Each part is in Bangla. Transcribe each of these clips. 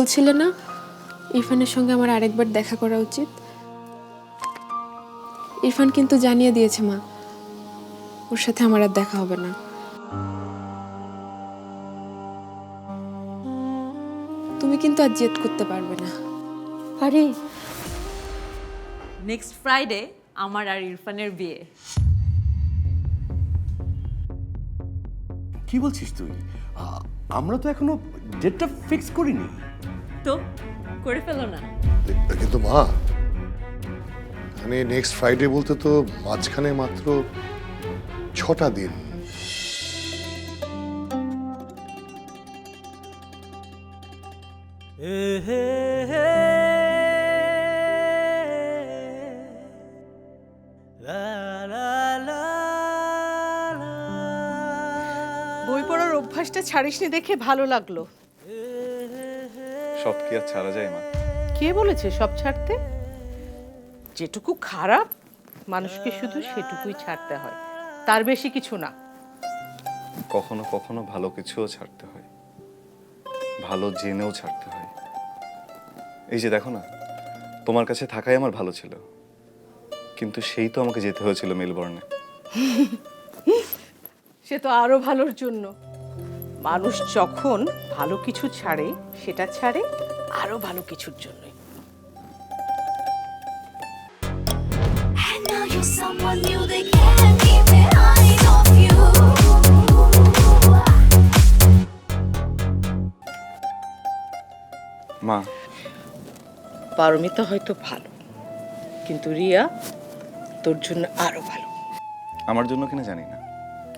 তুমি বলছিলে না ইরফানের সঙ্গে আমার আরেকবার দেখা করা উচিত। ইরফান কিন্তু জানিয়ে দিয়েছে মা ওর সাথে আমার আর দেখা হবে না। তুমি কিন্তু আর জেদ করতে পারবে না। আরে নেক্সট ফ্রাইডে আমার আর ইরফানের বিয়ে। কি বলছিস তুই? আমরা তো এখনও ডেটটা ফিক্স করিনি। তো করে ফেলো না। কিন্তু মা মানে নেক্সট ফ্রাইডে বলতে তো মাঝখানে মাত্র ছটা দিন। ছাড়িসনি দেখে ভালো লাগল। সব কি আর ছাড়া যায় মা? কে বলেছে সব ছাড়তে? যেটুকু খারাপ মানুষকে শুধু সেটুকুই ছাড়তে হয়। তার বেশি কিছু না। কখনো কখনো ভালো কিছুও ছাড়তে হয়। ভালো জেনেও ছাড়তে হয়। এই যে দেখো না তোমার কাছে থাকাই আমার ভালো ছিল। কিন্তু সেই তো আমাকে যেতে হয়েছিল মেলবর্নে। সে তো আরও ভালোর জন্য। মানুষ যখন ভালো কিছু ছাড়ে সেটা ছাড়ে আরও ভালো কিছুর জন্য And now you're someone new, they can't keep their eyes off you. মা। পারমিতা হয়তো ভালো কিন্তু রিয়া তোর জন্য আরও ভালো। আমার জন্য কিনা জানি না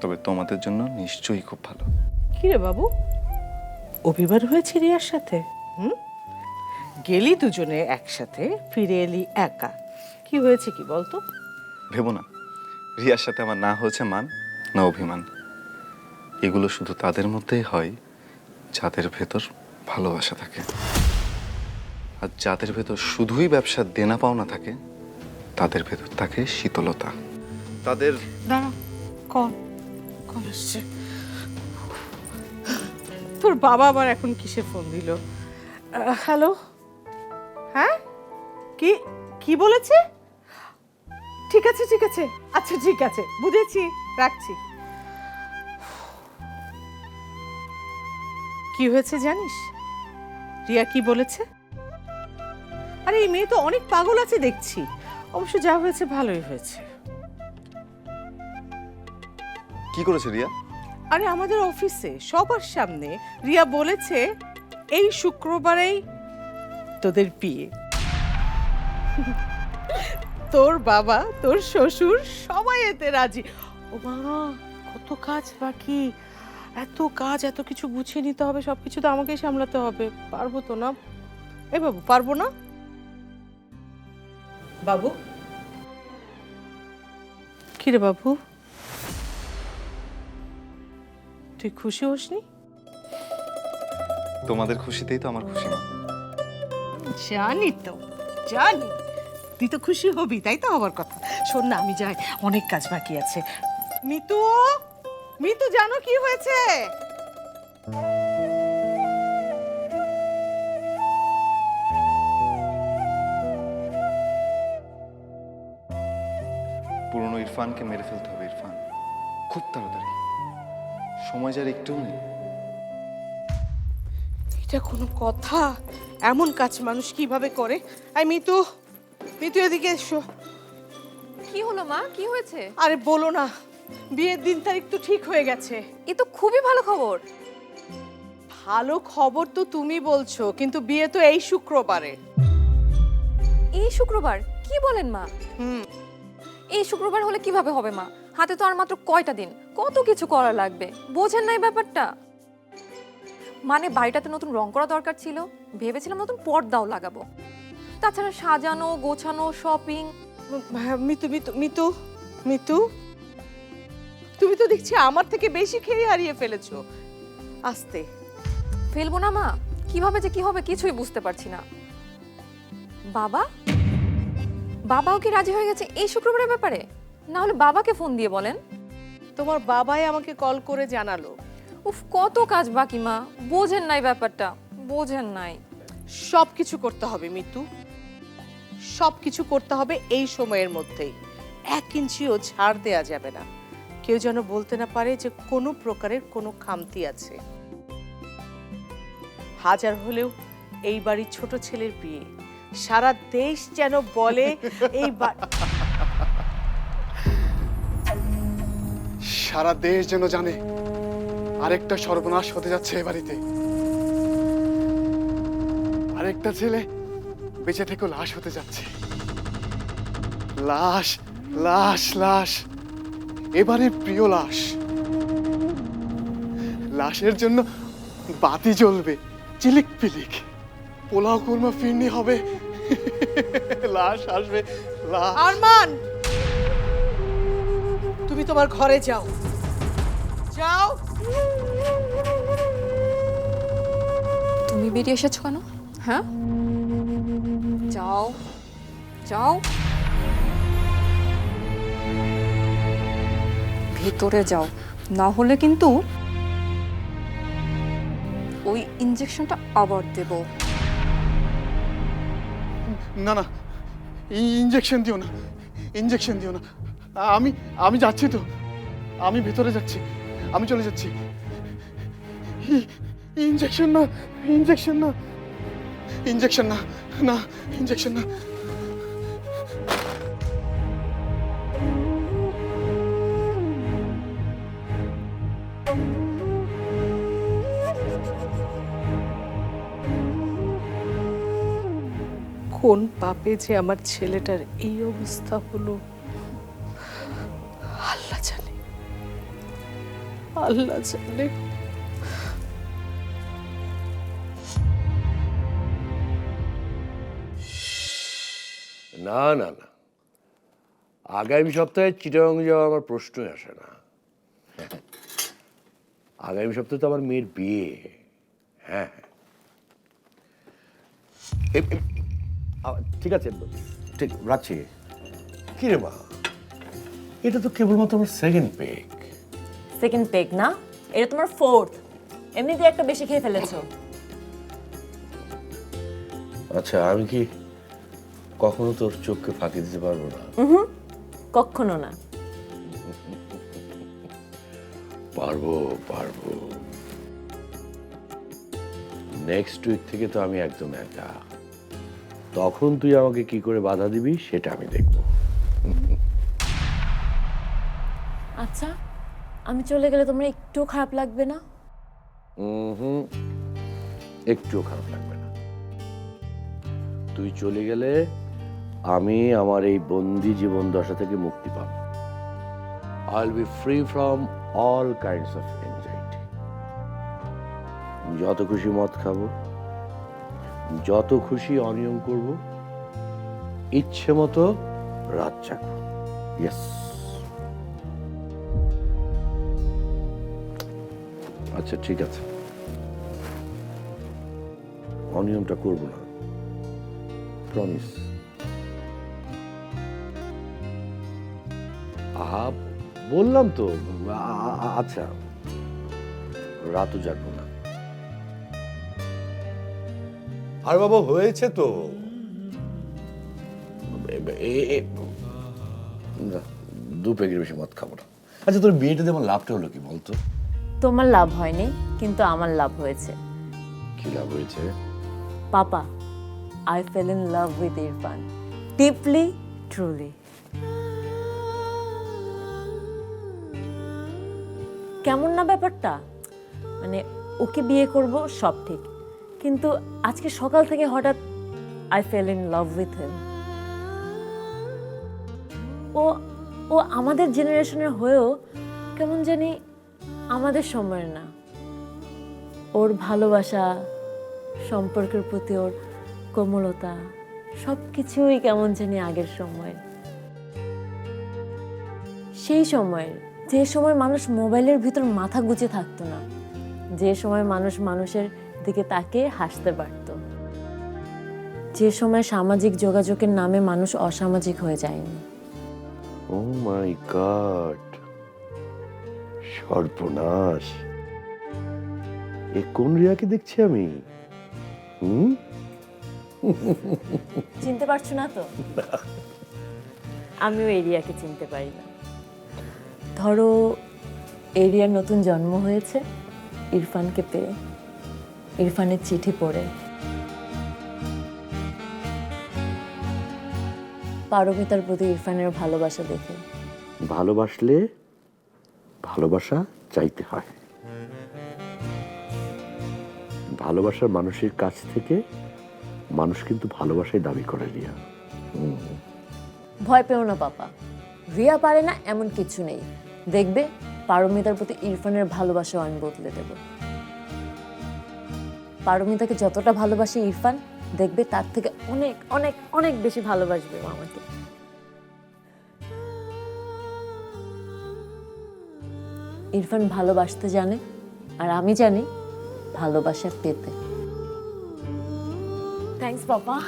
তবে তোমাদের জন্য নিশ্চয়ই খুব ভালো। কি রে বাবু? অভিবার হয়েছে রিয়ার সাথে? হুম? গেলি দুজনে একসাথে ফিরে এলি একা। কি হয়েছে কি বলতো? ভেবো না। রিয়ার সাথে আমার না হয়েছে মান না অভিমান। এগুলো শুধু তাদের মধ্যেই হয় যাদের ভেতর ভালোবাসা থাকে। আর যাদের ভেতর শুধুই ব্যবসার দেনা পাওনা থাকে তাদের ভেতর থাকে শীতলতা। তাদের দাঁড়া কল কল আসছে। তোর বাবা আবার এখন কিসে ফোন দিল? হ্যালো? হ্যাঁ? কি কি বলেছে? ঠিক আছে ঠিক আছে। আচ্ছা ঠিক আছে। বুঝেছি, রাখছি। কি হয়েছে জানিস? রিয়া কি বলেছে? আরে, এই মেয়ে তো অনেক পাগল আছে দেখছি। অবশ্য যা হয়েছে ভালোই হয়েছে। কি করেছে রিয়া? আরে আমাদের অফিসে সবার সামনে। রিয়া বলেছে এই শুক্রবারেই তোদের বিয়ে। তোর বাবা তোর শ্বশুর সবাই এতে রাজি। ও মা কত কাজ বাকি। এত কাজ এত কিছু গুছিয়ে নিতে হবে সব কিছু তো আমাকেই সামলাতে হবে। পারব তো না। এই বাবু পারব না? বাবু? কিরে বাবু? তুই খুশি হসনি? তোমাদের খুশিতেই তো আমার খুশি মা। জানি তো জানি। তুই তো খুশি হবি তাই তো হবার কথা। শোন না আমি যাই অনেক কাজ বাকি আছে। মিতু মিতু জানো কি হয়েছে? পুরনো ইরফানকে মেরে ফেলতে হবে ইরফান। খুব তাড়াতাড়ি। সময় যার একটুও নেই। এটা কোনো কথা? এমন কাজ মানুষ কীভাবে করে? আই মিতু মিতু এদিকে এসো। কি হলো মা? কি হয়েছে? আরে বলো না বিয়ের দিন তারিখ তো ঠিক হয়ে গেছে। এ তো খুবই ভালো খবর। ভালো খবর তো তুমি বলছো কিন্তু বিয়ে তো এই শুক্রবারে। এই শুক্রবার? কি বলেন মা? হুম। এই শুক্রবার হলে কীভাবে হবে মা? হাতে তো আর মাত্র কয়টা দিন? কত কিছু করা লাগবে? বোঝেন নাই ব্যাপারটা। মানে বাড়িটাতে নতুন রং করা দরকার ছিল। ভেবেছিলাম নতুন পর্দাও লাগাবো। তাছাড়া সাজানো গোছানো শপিং মিতু মিতু মিতু মিতু। তুমি তো দেখছি আমার থেকে বেশি খেয়ে হারিয়ে ফেলেছো। আস্তে। ফেলব না মা। কীভাবে যে কি হবে কিছুই বুঝতে পারছি না। বাবা? বাবাও কি রাজি হয়ে গেছে এই শুক্রবারের ব্যাপারে? না হলে বাবাকে ফোন দিয়ে বলেন। তোমার বাবাই আমাকে কল করে জানালো। উফ কত কাজ বাকি মা বোঝেন নাই ব্যাপারটা বোঝেন নাই। সব কিছু করতে হবে মিতু সব কিছু করতে হবে এই সময়ের মধ্যেই। এক ইঞ্চিও ছাড় দেয়া যাবে না। কেউ যেন বলতে না পারে যে কোনো প্রকারের কোনো খামতি আছে। হাজার হলেও এই বাড়ির ছোট ছেলের বিয়ে। সারা দেশ যেন বলে এই সারা দেশ যেন জানে আরেকটা সর্বনাশ হতে যাচ্ছে এ বাড়িতে। আরেকটা ছেলে বেঁচে থেকে লাশ হতে যাচ্ছে। লাশ লাশ লাশ। এবারে প্রিয় লাশ। লাশের জন্য বাতি জ্বলবে, চিলিক পিলিক। পোলাও কুরমা ফিরনি হবে। লাশ আসবে, লাশ। আরমান! তুমি তোমার ঘরে যাও। যাও। তুমি বেরিয়ে এসেছ কেন? হ্যাঁ? যাও। যাও। ভিতরে যাও। না হলে কিন্তু ওই ইঞ্জেকশনটা আবার দেব। না না ইঞ্জেকশন দিও না। ইঞ্জেকশন দিও না। আমি আমি যাচ্ছি তো। আমি ভেতরে যাচ্ছি। আমি চলে যাচ্ছি। ইঞ্জেকশন না ইঞ্জেকশন না। ইঞ্জেকশন না না ইঞ্জেকশন না। কোন পাপে যে আমার ছেলেটার এই অবস্থা হলো? আল্লাহ জানে। না না না। আগামী সপ্তাহে চিটাগাং যাওয়া আমার প্রশ্নই আসে না। আগামী সপ্তাহে তো আমার মেয়ের বিয়ে। হ্যাঁ। ঠিক আছে, ঠিক, রাখছি। কি রে মা, এটা তো কেবলমাত্র আমার সেকেন্ড পেক সেকেন্ড পেক না? এটা তোমার ফোর্থ। এমনিতে একটা বেশি খেয়ে ফেলেছো। আচ্ছা আমি কি কখনো তোর চোখকে ফাঁকি দিতে পারব না? কখনো না। পারব পারব। নেক্সট উইক থেকে তো আমি একদম একা। তখন তুই আমাকে কি করে বাধা দিবি সেটা আমি দেখব। আচ্ছা আমি চলে গেলে তোমার একটু খারাপ লাগবে না? হুম একটুও খারাপ লাগবে না। তুই চলে গেলে আমি আমার এই বন্দি জীবন দশা থেকে মুক্তি পাব। I will be free from all kinds of anxiety যত খুশি মদ খাব, যত খুশি অনিয়ম করব, ইচ্ছে মতো রাত চাকবো ইয়েস আচ্ছা ঠিক আছে। অনিয়মটা করব না। প্রমিস আহা বললাম তো। আ- আ- আ- আচ্ছা। রাতও জাগবো না। আর বাবা হয়েছে তো। এ- এ- এ- না, দু প্যাকেট বেশি মদ খাব না। আচ্ছা তোর বিয়েটাতে আমার লাভটা হলো কি বলতো? তোমার লাভ হয়নি কিন্তু আমার লাভ হয়েছে। কি লাভ হয়েছে? পাপা I fell in love with Irfan deeply truly কেমন না ব্যাপারটা? মানে ওকে বিয়ে করব সব ঠিক। কিন্তু আজকে সকাল থেকে হঠাৎ I fell in love with him ও ও আমাদের জেনারেশনের হয়েও কেমন জানি আমাদের সময়ের না। ওর ভালোবাসা, সম্পর্কের প্রতি ওর কোমলতা সব কিছুই কেমন জানি আগের সময়ের। সেই সময়ের, যে সময় মানুষ মোবাইলের ভিতর মাথা গুজে থাকতো না, যে সময় মানুষ মানুষের দিকে তাকে হাসতে পারত। যে সময় সামাজিক যোগাযোগের নামে মানুষ অসামাজিক হয়ে যায়নি। ও মাই গড সর্বনাশ। এ কোন রিয়াকে দেখছি আমি? হুম? চিনতে পারছ না তো? আমিও এরিয়াকে চিনতে পারি না। ধরো এরিয়ার নতুন জন্ম হয়েছে ইরফানকে পেয়ে। ইরফানের চিঠি পড়ে। পারমিতার প্রতি ইরফানের ভালোবাসা দেখে। ভালোবাসলে? ভালোবাসা চাইতে হয়। ভালোবাসার মানুষের কাছ থেকে মানুষ কিন্তু ভালোবাসাই দাবি করে, রিয়া। ভয় পেও না, পাপা। রিয়া পারে না এমন কিছু নেই। দেখবে পারমিতার প্রতি ইরফানের ভালোবাসা আমি বদলে দেব। পারমিতাকে যতটা ভালোবাসে ইরফান, দেখবে তার থেকে অনেক অনেক অনেক বেশি ভালোবাসবে আমাকে। ইরফান ভালোবাসতে জানে, আর আমি জানি ভালোবাসা পেতে। থ্যাঙ্কস পাপা।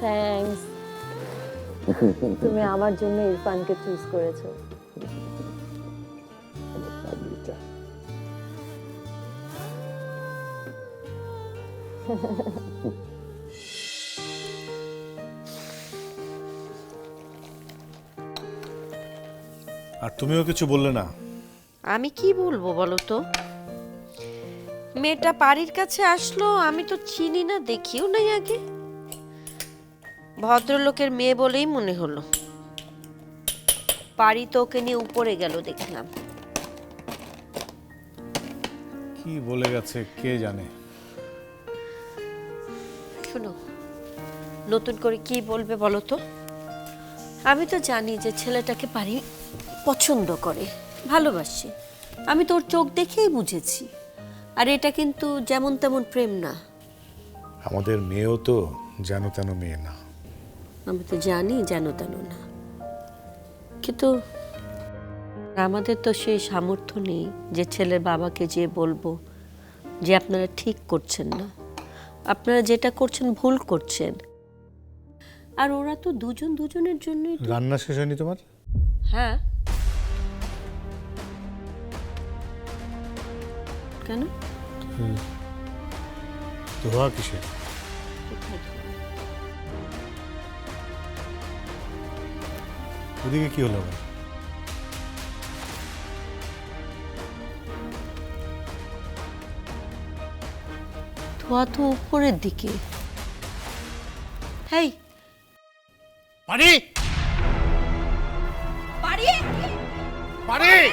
থ্যাঙ্কস তুমি আমার জন্য ইরফানকে চুজ করেছ। আর তুমিও কিছু বললে না। আমি কি বলব বলো তো? মেয়েটা বাড়ির কাছে আসলো আমি তো চিনি না দেখিও নাই আগে। ভদ্রলোকের মেয়ে বলেই মনে হলো। বাড়ি তো ওকে নিয়ে উপরে গেল দেখলাম। কি বলে গেছে কে জানে? শুনো নতুন করে কি বলবে বলো তো? আমি তো জানি যে ছেলেটাকে বাড়ি পছন্দ করে। ভালোবাসে। আমি তোর চোখ দেখেই বুঝেছি। আর এটা কিন্তু যেমন তেমন প্রেম না। আমাদের মেয়েও তো যেন তেন মেয়ে না। আমি তো জানি যেন তেন না। কিন্তু আমাদের তো সেই সামর্থ্য নেই যে ছেলের বাবাকে যে বলব যে আপনারা ঠিক করছেন না। আপনারা যেটা করছেন ভুল করছেন। আর ওরা তো দুজন দুজনের জন্যই রান্না শেষ হয়নি তোমার? হ্যাঁ। কেন? ধোয়া কিসে ওদিকে কি হলো আবার? ধোয়া তো উপরের দিকে। হেই! পারি পারি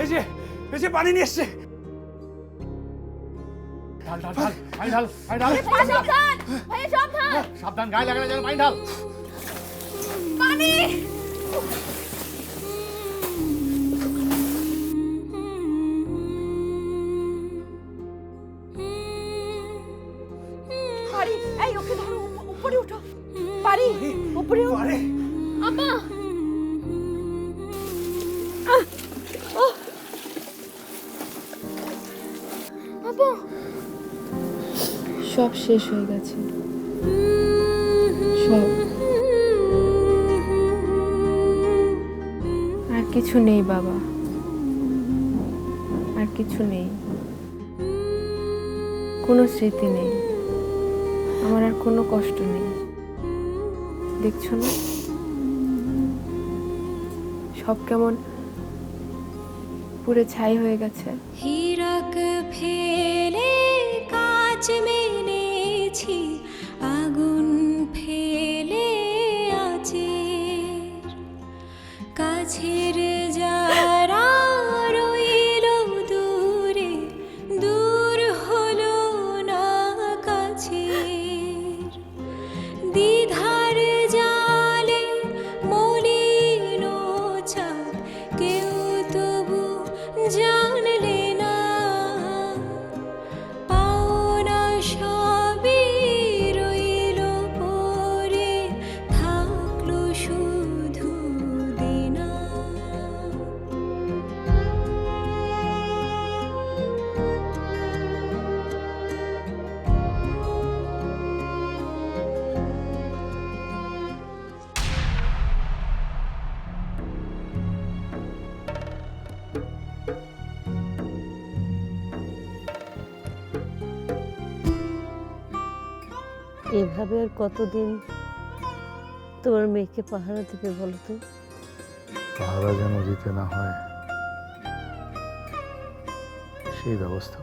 এই যে এই যে পানি নিয়ে এসছে। ঢাল ঢাল ঢাল পানি ঢাল পানি ঢাল। সাবধান ভাই সাবধান সাবধান গায়ে লাগালে যেন পানি ঢাল। পানি! আপু সব শেষ হয়ে গেছে। সব। আর কিছু নেই বাবা। আর কিছু নেই। কোনো স্মৃতি নেই। আমার আর কোনো কষ্ট নেই। দেখছ না? সব কেমন পুরো ছাই হয়ে গেছে। কাছের এভাবে আর কতদিন তোমার মেয়েকে পাহারা দিবে বলো তো? পাহারা যেন দিতে না হয়, সেই ব্যবস্থা